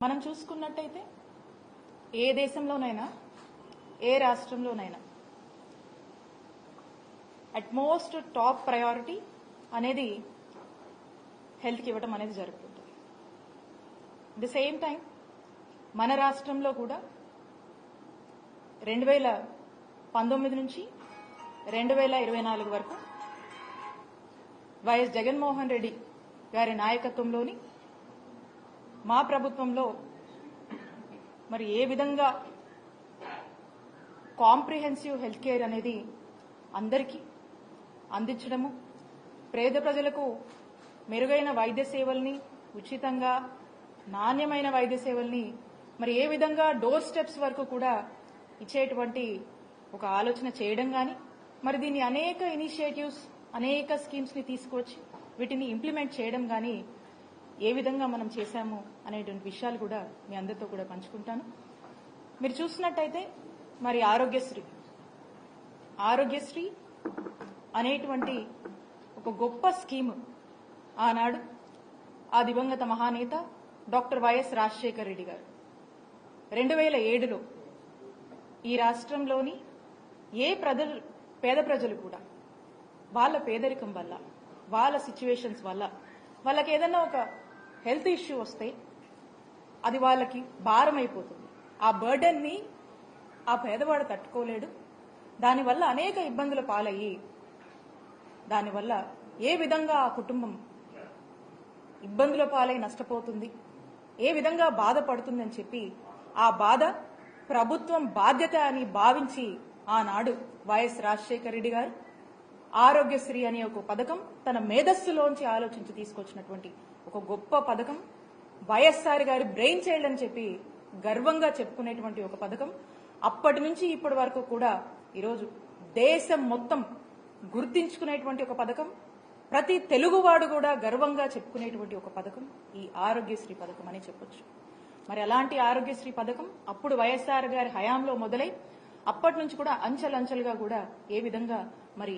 మనం చూసుకున్నట్టయితే ఏ దేశంలోనైనా ఏ రాష్ట్రంలోనైనా అట్ మోస్ట్ టాప్ ప్రయారిటీ అనేది హెల్త్కి ఇవ్వటం అనేది జరుగుతుంది. ది సేమ్ టైం మన రాష్ట్రంలో కూడా రెండు వేల పంతొమ్మిది నుంచి రెండు వేల ఇరవై నాలుగు వరకు వైఎస్ జగన్మోహన్ రెడ్డి గారి నాయకత్వంలోని మా ప్రభుత్వంలో మరి ఏ విధంగా కాంప్రిహెన్సివ్ హెల్త్ కేర్ అనేది అందరికీ అందించడము పేద ప్రజలకు మెరుగైన వైద్య సేవల్ని ఉచితంగా నాణ్యమైన వైద్య సేవల్ని మరి ఏ విధంగా డోర్ స్టెప్స్ వరకు కూడా ఇచ్చేటువంటి ఒక ఆలోచన చేయడం కానీ మరి దీన్ని అనేక ఇనిషియేటివ్స్ అనేక స్కీమ్స్ని తీసుకొచ్చి వీటిని ఇంప్లిమెంట్ చేయడం కానీ ఏ విధంగా మనం చేశాము అనేటువంటి విషయాలు కూడా మీ అందరితో కూడా పంచుకుంటాను. మీరు చూసినట్టయితే మరి ఆరోగ్యశ్రీ. ఆరోగ్యశ్రీ అనేటువంటి ఒక గొప్ప స్కీమ్ ఆనాడు ఆ దివంగత మహానేత డాక్టర్ వైఎస్ రాజశేఖర్ రెడ్డి గారు. రెండు వేల ఏడులో ఈ రాష్ట్రంలోని ఏ ప్రజలు పేద ప్రజలు కూడా వాళ్ళ పేదరికం వల్ల వాళ్ళ సిచ్యువేషన్స్ వల్ల వాళ్ళకి ఏదైనా ఒక హెల్త్ ఇష్యూ వస్తే అది వాళ్ళకి భారం అయిపోతుంది ఆ బర్డెన్ని ఆ పేదవాడు తట్టుకోలేడు. దానివల్ల అనేక ఇబ్బందుల పాలయ్యి దానివల్ల ఏ విధంగా ఆ కుటుంబం ఇబ్బందుల పాలై నష్టపోతుంది ఏ విధంగా బాధపడుతుందని చెప్పి ఆ బాధ ప్రభుత్వం బాధ్యత అని భావించి ఆనాడు వైఎస్ రాజశేఖర రెడ్డి గారు ఆరోగ్యశ్రీ అనే ఒక పథకం తన మేధస్సులోంచి ఆలోచించి తీసుకొచ్చినటువంటి ఒక గొప్ప పథకం. వైఎస్ఆర్ గారి బ్రెయిన్ చైల్డ్ అని చెప్పి గర్వంగా చెప్పుకునేటువంటి ఒక పథకం. అప్పటి నుంచి ఇప్పటి వరకు కూడా ఈరోజు దేశం మొత్తం గుర్తించుకునేటువంటి ఒక పథకం. ప్రతి తెలుగువాడు కూడా గర్వంగా చెప్పుకునేటువంటి ఒక పథకం. ఈ ఆరోగ్యశ్రీ పథకం అని చెప్పొచ్చు. మరి అలాంటి ఆరోగ్యశ్రీ పథకం అప్పుడు వైఎస్ఆర్ గారి హయాంలో మొదలై అప్పటి నుంచి కూడా అంచెలంచెలుగా కూడా ఏ విధంగా మరి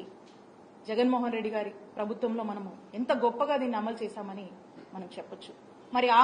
జగన్మోహన్ రెడ్డి గారి ప్రభుత్వంలో మనము ఎంత గొప్పగా దీన్ని అమలు చేశామని మనం చెప్పొచ్చు. మరి ఆ